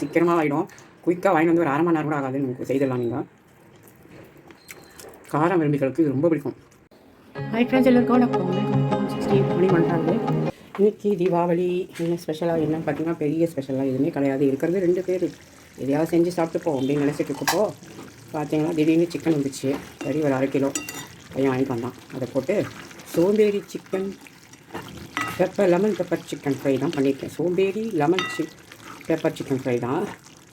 சீக்கிரமாக ஆகிடும் குயிக்காக வாங்கிட்டு வந்து ஒரு அரை மணி நேரம் கூட ஆகாது உங்களுக்கு செய்திடலாம் நீங்கள் காரம் விரும்பிகளுக்கு இது ரொம்ப பிடிக்கும். ஹை ஃப்ரெண்ட்ஸ் எல்லாருக்கும் சிக்ஸ்டி மணி பண்ணுறாங்க இன்னைக்கு தீபாவளி என்ன ஸ்பெஷலாக என்ன பார்த்தீங்கன்னா பெரிய ஸ்பெஷலாக எதுவுமே கிடையாது. இருக்கிறது ரெண்டு பேர். எதையாவது செஞ்சு சாப்பிட்டுப்போம் அப்படின்னு நினச்சிட்டு இருக்கப்போ பார்த்தீங்கன்னா திடீர்னு சிக்கன் வந்துச்சு. சரி ஒரு அரை கிலோ. பையன் வாங்கிட்டு வந்தான். அதை போட்டு சோம்பேறி chicken pepper lemon pepper chicken fry தான் பண்ணியிருக்கேன். சோம்பேறி lemon chick pepper chicken fry தான்.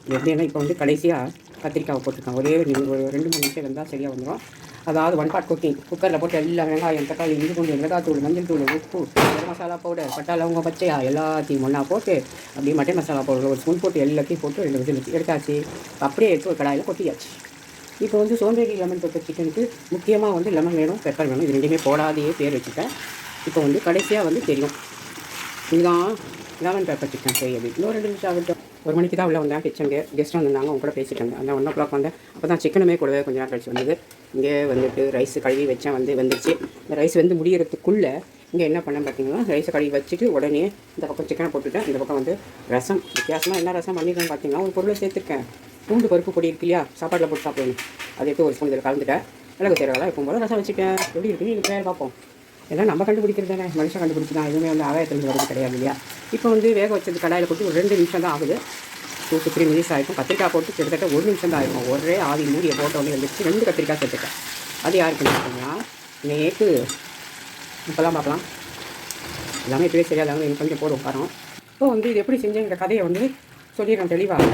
இது எப்படின்னா இப்போ வந்து கடைசியாக கத்திரிக்காவை போட்டிருக்கேன் ஒரே ஒரு ரெண்டு மூணு நிமிஷம் இருந்தால் சரியாக வந்துடும் அதாவது ஒன் பார்ட் குக்கிங் குக்கரில் போட்டு எல்லா வெங்காயம் தக்காளி இஞ்சி பூண்டு மிளகாத்தூள் மஞ்சள் தூள் உப்பு கரம் மசாலா பவுடர் பட்டா லவங்க பச்சையா எல்லாத்தையும் ஒன்றா போட்டு அப்படியே மட்டன் மசாலா பவுடர் ஒரு ஸ்பூன் போட்டு எல்லாத்தையும் போட்டு ரெண்டு விசில் எடுத்தாச்சு. அப்படியே எடுத்து ஒரு கடாயில் கொட்டியாச்சு. இப்போ வந்து சோம்பேறி லெமன் பெப்பர் சிக்கனுக்கு முக்கியமாக வந்து லெமன் வேணும் பெப்பர் வேணும். இது ரெண்டுமே போடாதையே பேர் வச்சுட்டேன். இப்போ வந்து கடைசியாக வந்து தெரியும். இதுதான் லெமன் பேப்பர் சிக்கன் ஃப்ரை அப்படி. இன்னும் ரெண்டு நிமிஷம் ஆகட்டும். ஒரு மணிக்கு தான் உள்ளே வந்தேன் கிச்சனுக்கு. கெஸ்ட் வந்திருந்தாங்க அவங்க கூட பேசிட்டு இருந்தேன் அந்த ஒன் ஓ கிளாக் வந்தேன். அப்போ தான் சிக்கனுமே கூடவே கொஞ்சம் நேரம் கழிச்சு வந்தது. இங்கே வந்துட்டு ரைஸ் கழுவி வச்சேன். வந்து வந்துச்சு இந்த ரைஸ் வந்து முடிகிறதுக்குள்ளே இங்கே என்ன பண்ணேன் பார்த்தீங்கன்னா ரைஸை கழுவி வச்சுட்டு உடனே இந்த பக்கம் சிக்கனை போட்டுட்டேன். இந்த பக்கம் வந்து ரசம். வித்தியாசமாக என்ன ரசம் பண்ணியிருக்கேன் பார்த்தீங்கன்னா ஒரு பொருளை சேர்த்துருக்கேன். பூண்டு பருப்பு பொடி இருக்கு இல்லையா? சாப்பாட்டில் போட்டு சாப்பிடணும். அதை எடுத்து ஒரு ஸ்பூன் இதில் கலந்துட்டேன். மிளகு சீரகெல்லாம் எப்போ போல ரசம் வச்சுட்டேன். எப்படி இருக்குன்னு நீங்கள் பேர் பார்ப்போம். எல்லாம் நம்ம கண்டுபிடிக்கிறது தானே. மனுஷன் கண்டுபிடிச்சி தான் எதுவுமே வந்து ஆதாயத்துலேருந்து வரது கிடையாது இல்லையா? இப்போ வந்து வேக வச்சது கடாயில் போட்டு ஒரு ரெண்டு நிமிஷம் தான் ஆகுது. டூ டு த்ரீ மினிட்ஸ் ஆகிருக்கும் கத்திரிக்காய் போட்டு கிட்டத்தட்ட ஒரு நிமிஷம் தான் ஆகிருக்கும் ஒரே ஆவி மூடியை போட்ட உடனே வந்துச்சு ரெண்டு கத்திரிக்காய் சேர்த்துட்டேன். அது யாருக்குன்னு பார்த்தீங்கன்னா நேற்று இப்போலாம் பார்க்கலாம். எல்லாமே இப்போவே சரியாக எல்லாமே எனக்கு கொஞ்சம் போதும் காரம் இப்போ வந்து இது எப்படி செஞ்சேங்கிற கதையை வந்து சொல்லிடுறேன் தெளிவாக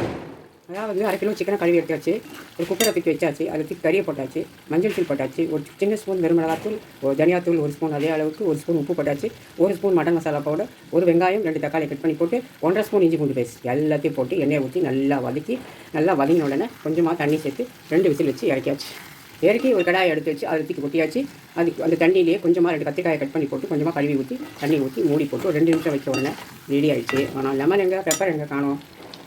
அதாவது வந்து அரை கிலோ சிக்கனை கழுவி எடுத்தாச்சு. ஒரு குக்கரை தூக்கி வச்சாச்சு. அதில் தூக்கி கறியை போட்டாச்சு. மஞ்சள் தூள் போட்டாச்சு. ஒரு சின்ன ஸ்பூன் வெறுமிளகாத்தூள் ஒரு தனியாத்தூள் ஒரு ஸ்பூன் அதே அளவுக்கு ஒரு ஸ்பூன் உப்பு போட்டாச்சு. ஒரு ஸ்பூன் மட்டன் மசாலா பவுடர் ஒரு வெங்காயம் ரெண்டு தக்காளி கட் பண்ணி போட்டு ஒன்றரை ஸ்பூன் இஞ்சி பூண்டு பேஸ்ட் எல்லாத்தையும் போட்டு எண்ணெயை ஊற்றி நல்லா வதக்கி நல்லா வதங்கின உடனே கொஞ்சமாக தண்ணி சேர்த்து ரெண்டு விசில் வச்சு இறக்கியாச்சு. இறக்கி ஒரு கடாயை எடுத்து வச்சு அதை தூக்கி கொட்டியாச்சு. அதுக்கு அந்த தண்ணியிலேயே கொஞ்சமாக ரெண்டு கத்திரிக்காயை கட் பண்ணி போட்டு கொஞ்சமாக கழுவி ஊற்றி தண்ணி ஊற்றி மூடி போட்டு ரெண்டு நிமிஷம் வச்ச உடனே ரெடி ஆகிடுச்சு ஆனால் லெமன் எங்கே பெப்பர் எங்கே காணோம்?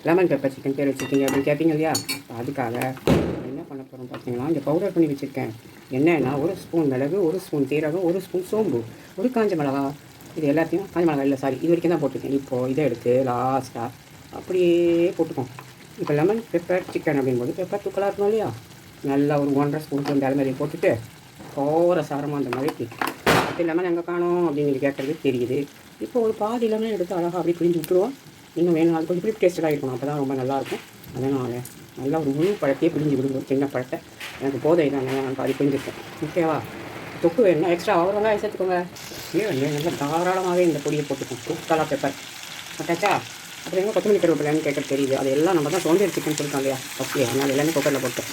லெமன் பெப்பர் சிக்கன் பேர் வச்சுருக்கீங்க அப்படின்னு கேட்பீங்க இல்லையா? அதுக்காக என்ன பண்ண போகிறோம் பார்த்தீங்கன்னா இங்கே பவுடர் பண்ணி வச்சுருக்கேன். என்னன்னா ஒரு ஸ்பூன் மிளகு ஒரு ஸ்பூன் சீரகம் ஒரு ஸ்பூன் சோம்பு ஒரு காஞ்ச மிளகா இது எல்லாத்தையும் காஞ்ச மிளகா இல்லை சாரி இது வரைக்கும் தான் போட்டிருக்கேன். இப்போது இதை எடுத்து லாஸ்ட்டாக அப்படியே போட்டுக்கோம் இப்போ லெமன் பெப்பர் சிக்கன் அப்படிங்கும்போது பெப்பர் தூக்கலாக இருக்கும் இல்லையா? நல்லா ஒரு ஒன்றரை ஸ்பூன் அந்த அளவு போட்டுட்டு போகிற சாரமாக அந்த மாதிரி இப்போ லெமன் எங்கே காணோம் அப்படின்னு கேட்குறது தெரியுது. இப்போ ஒரு பாதி லெமன் எடுத்து அழகாக அப்படியே பிழிஞ்சு விட்டுருவோம். இன்னும் வேணும் அது கொஞ்சம் பிடிப்பு டேஸ்ட்டாக இருக்கணும். அப்போ தான் ரொம்ப நல்லாயிருக்கும். அதனால் நல்லா ஒரு முழு பழத்தையே பிரிஞ்சு விடுவோம் சின்ன பழத்தை. எனக்கு போதை தான். நான் பாதி பிழிஞ்சிருக்கேன். ஓகேவா? தொக்கு வேணும் எக்ஸ்ட்ரா அவர் வெங்காயம் சேர்த்துக்கோங்க ஏன் நல்லா தாராளமாகவே இந்த பொடியை போட்டுக்கோங்க. தூக்கலாக பெப்பர் பட்டாச்சா அப்புறம் எங்கே கொத்தமல்லி கருவேப்பிலைன்னு கேட்க தெரியுது. அது எல்லாம் நம்ம தான் சோம்பேறி சிக்கன் சொல்லிட்டோம் இல்லையா? ஓகே அதனால் எல்லாமே குக்கரில் போட்டோம்.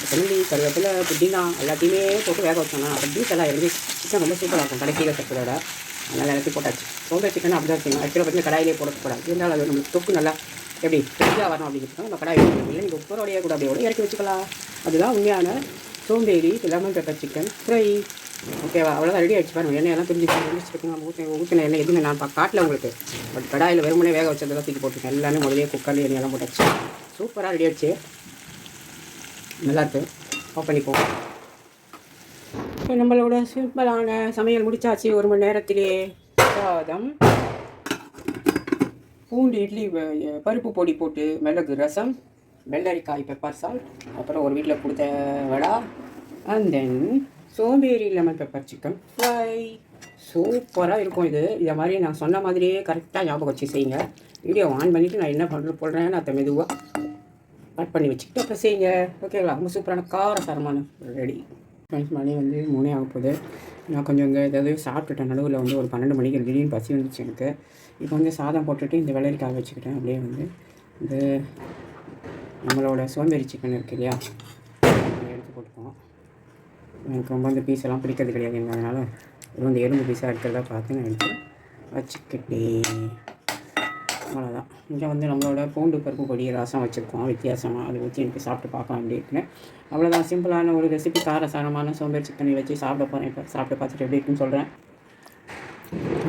கொத்தமல்லி கருவேப்பிலை புதினா எல்லாத்தையுமே போட்டு வேக வச்சோம்னா அப்போ பீஸ் எல்லாம் இருந்து சிக்கன் ரொம்ப சூப்பராக இருக்கும். கடைசியில் சேர்க்கிறோட நல்லா எல்லாத்தையும் போட்டாச்சு. சோம்பேறி சிக்கன் அப்படி தான் செய்யணும். ஆக்சுவலாக பார்த்தீங்கன்னா கடாயிலே போடக்கூடாது இருந்தாலும் அது நம்மளுக்கு தொக்கு நல்லா எப்படி ஃப்ரெஷ்ஷாக வரணும் அப்படிங்கிறது நம்ம கடாயில் வைக்கணும் இல்லை நீங்கள் உப்பரோடையே கூட அப்படியே இறக்கி வச்சுக்கலாம். அதுதான் உண்மையான சோம்பேறி லெமன் பெப்பர் சிக்கன் ஃப்ரை. ஓகேவா அவ்வளோதான் ரெடி ஆகிடுச்சு பாருங்க. எண்ணெயெல்லாம் பிரிஞ்சு முடிச்சிருக்கோம் நம்ம ஊற்றி ஊற்றின எண்ணெய் எதுவுமே நான் இப்போ காட்டில் உங்களுக்கு. பட் கடாயில் வெறுமனே வேக வச்சதெல்லாம் தூக்கி போட்டுருக்கேன் எல்லாமே முதலே குக்கர்ல எண்ணெயெல்லாம் போட்டாச்சு. சூப்பராக ரெடி ஆயிடுச்சு. நல்லாயிருக்கு ஆஃப் பண்ணிப்போம் நம்மளோட சிம்பிளான சமையல் முடிச்சாச்சு. ஒரு மணி நேரத்திலே சாதம் பூண்டு இட்லி பருப்பு பொடி போட்டு மிளகு ரசம் வெள்ளரிக்காய் பெப்பர் சால்ட் அப்புறம் ஒரு வீட்டில் கொடுத்த வடா அண்ட் தென் சோம்பேறி லெமன் பெப்பர் சிக்கன் ஃப்ரை சூப்பராக இருக்கும் இது. இதை மாதிரி நான் சொன்ன மாதிரியே கரெக்டாக ஞாபகம் வச்சு செய்யுங்க. வீடியோ ஆன் பண்ணிவிட்டு நான் என்ன பண்ணுற போடுறேன்னு அதை மெதுவாக கட் பண்ணி வச்சுக்கிட்டு அப்புறம் செய்யுங்க. ஓகேங்களா ரொம்ப சூப்பரான காரசாரமான ரெடி ஃப்ரெண்ட்ஸ் மணி வந்து மூணே ஆக போகுது. நான் கொஞ்சம் இந்த ஏதாவது சாப்பிட்டுட்டேன். நடுவில் வந்து ஒரு பன்னெண்டு மணிக்கு திடீர்னு பசி வந்துச்சு எனக்கு. இப்போ வந்து சாதம் போட்டுட்டு இந்த வேலைக்காக வச்சுக்கிட்டேன். அப்படியே வந்து இந்த நம்மளோட சோம்பேறி சிக்கன் இருக்கு இல்லையா? எடுத்து போட்டுப்போம் எனக்கு ரொம்ப அந்த பீஸ் எல்லாம் பிடிக்கிறது கிடையாது. அதனால் இது வந்து எலும்பு பீஸாக இருக்கிறதா பார்த்து நான் எடுத்து வச்சுக்கிட்டேன். அவ்வளோதான் இங்கே வந்து நம்மளோட பூண்டு பருப்பு பொடி ரசம் வச்சுருக்கோம். வித்தியாசமாக அதை ஊற்றி எனக்கு சாப்பிட்டு பார்க்கலாம் அப்படி இருக்குன்னு அவ்வளோதான் சிம்பிளான ஒரு ரெசிபி காரசாரமான சோம்பேறி சிக்கனை வச்சு சாப்பிட போகிறேன் இப்போ சாப்பிட்டு பார்த்துட்டு எப்படி இருக்குன்னு சொல்கிறேன்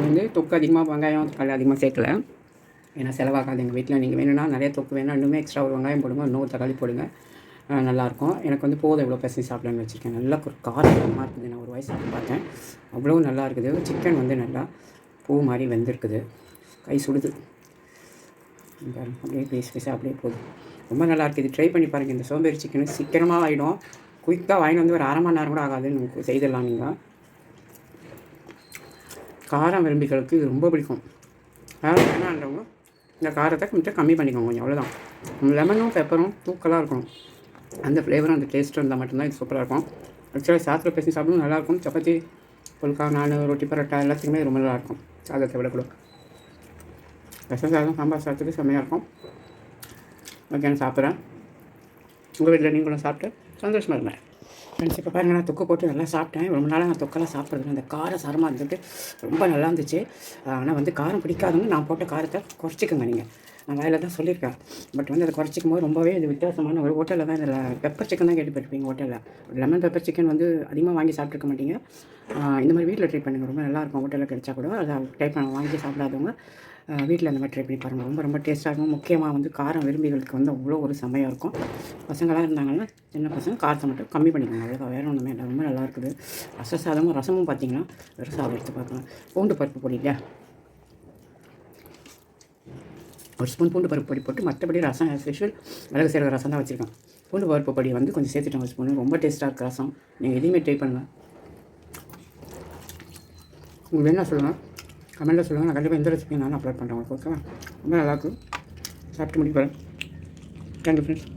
வந்து தொக்கு அதிகமாக வெங்காயம் தக்காளி அதிகமாக சேர்க்கல. ஏன்னா செலவாகாது எங்கள் வீட்டில் நீங்கள் வேணும்னா நிறைய தொக்கு வேணும் இன்னுமே எக்ஸ்ட்ரா ஒரு வெங்காயம் போடுங்க. இன்னொரு தக்காளி போடுங்க. நல்லாயிருக்கும். எனக்கு வந்து போதும் இவ்வளோ பசங்க சாப்பிடலான்னு வச்சுருக்கேன். நல்லா ஒரு காரமாக இருக்குது. நான் ஒரு வயசு சாப்பிட்டு பார்த்தேன். அவ்வளோ நல்லா இருக்குது சிக்கன் வந்து நல்லா பூ மாதிரி வெந்திருக்குது. கை சுடுது. அப்படியே பீஸ் பேச அப்படியே போகுது. ரொம்ப நல்லா இருக்குது இது ட்ரை பண்ணி பாருங்கள் இந்த சோம்பேறி சிக்கன் சீக்கிரமாக ஆகிடும் குயிக்காக வாங்கிட்டு வந்து ஒரு அரை மணி நேரம் கூட ஆகாது உங்களுக்கு செய்திடலாம் நீங்கள் காரம் விரும்பிகளுக்கு இது ரொம்ப பிடிக்கும். காரம் வேணான்றவங்க இந்த காரத்தை கொஞ்சம் கம்மி பண்ணிக்கோங்க கொஞ்சம் அவ்வளோதான் லெமனும் பெப்பரும் தூக்கலாக இருக்கணும். அந்த ஃப்ளேவரும் அந்த டேஸ்ட்டும் இருந்தால் மட்டும்தான் இது சூப்பராக இருக்கும். ஆக்சுவலாக சாத்தில் பேசி சாப்பிடும் நல்லாயிருக்கும் சப்பாத்தி புல்கா நான் ரொட்டி பரோட்டா எல்லாத்துக்குமே ரொம்ப நல்லாயிருக்கும் சாதத்தை விட கூட. ரசம் சாதம் சாம்பார் சாதத்துக்கு செம்மையாக இருக்கும். மத்தியானம் சாப்பிட்றேன். உங்கள் வீட்டில் நீங்களும் சாப்பிட்டு சந்தோஷமாக இருந்தேன் ஃப்ரெண்ட்ஸ் இப்போ பாருங்க நான் தொக்கு போட்டு நல்லா சாப்பிட்டேன். ரொம்ப நாளாக நான் தொக்கெல்லாம் சாப்பிட்றது அந்த கார சாரமாக இருந்துட்டு ரொம்ப நல்லா இருந்துச்சு. ஆனால் வந்து காரம் பிடிக்காதவங்க நான் போட்ட காரத்தை குறைச்சிக்கோங்க நீங்கள் நான் வயலில் தான் சொல்லியிருக்கேன். பட் வந்து அதை குறைச்சிக்கும் போது ரொம்பவே இது வித்தியாசமான ஒரு ஹோட்டலில் தான் இதில் பெப்பர் சிக்கன் தான் கேட்டுப்பட்டிருப்பீங்க ஹோட்டலில். லெமன் பெப்பர் சிக்கன் வந்து அதிகமாக வாங்கி சாப்பிட்ருக்க மாட்டீங்க. இந்த மாதிரி வீட்டில் ட்ரை பண்ணுங்கள் ரொம்ப நல்லாயிருக்கும் ஹோட்டலில் கிடைச்சா கூட அதை ட்ரை பண்ண வாங்கி சாப்பிடாதவங்க வீட்டில் அந்த மாதிரி ட்ரை பண்ணி பாருங்கள் ரொம்ப ரொம்ப டேஸ்ட்டாக இருக்கும். முக்கியமாக வந்து காரம் விரும்பிகளுக்கு வந்து அவ்வளோ ஒரு செமையாக இருக்கும். பசங்களாக இருந்தாங்கன்னா சின்ன பசங்க காரத்தை மட்டும் கம்மி பண்ணிக்கோங்க. அழகாக வேறு ஒன்றுமே இல்லை ரொம்ப நல்லா இருக்குது ரச சாதமும் ரசமும் பார்த்தீங்கன்னா வெறும் சாதம் எடுத்து பார்க்கலாம். பூண்டு பருப்பு பொடி ஒரு ஸ்பூன் பூண்டு பருப்பு பொடி போட்டு மற்றபடி ரசம் ஸ்பெஷல் மிளகு சீரக ரசம் தான் வச்சுருக்கேன். பூண்டு பருப்பு பொடி வந்து கொஞ்சம் சேர்த்துட்டேன் ஒரு ஸ்பூன். ரொம்ப டேஸ்ட்டாக இருக்குது ரசம். நீங்கள் எதையுமே ட்ரை பண்ணுங்கள் உங்களுக்கு வேணா சொல்லுங்கள் கமெண்ட்டில் சொல்லுங்கள் நான் கண்டிப்பாக எந்த ரெசிபியும் நானும் அப்லோட் பண்ணுறேன் உங்களுக்கு ஓகேவா ரொம்ப நல்லாயிருக்கும் சாப்பிட்டு முடிக்கிறேன் தேங்க்யூ ஃப்ரெண்ட்ஸ்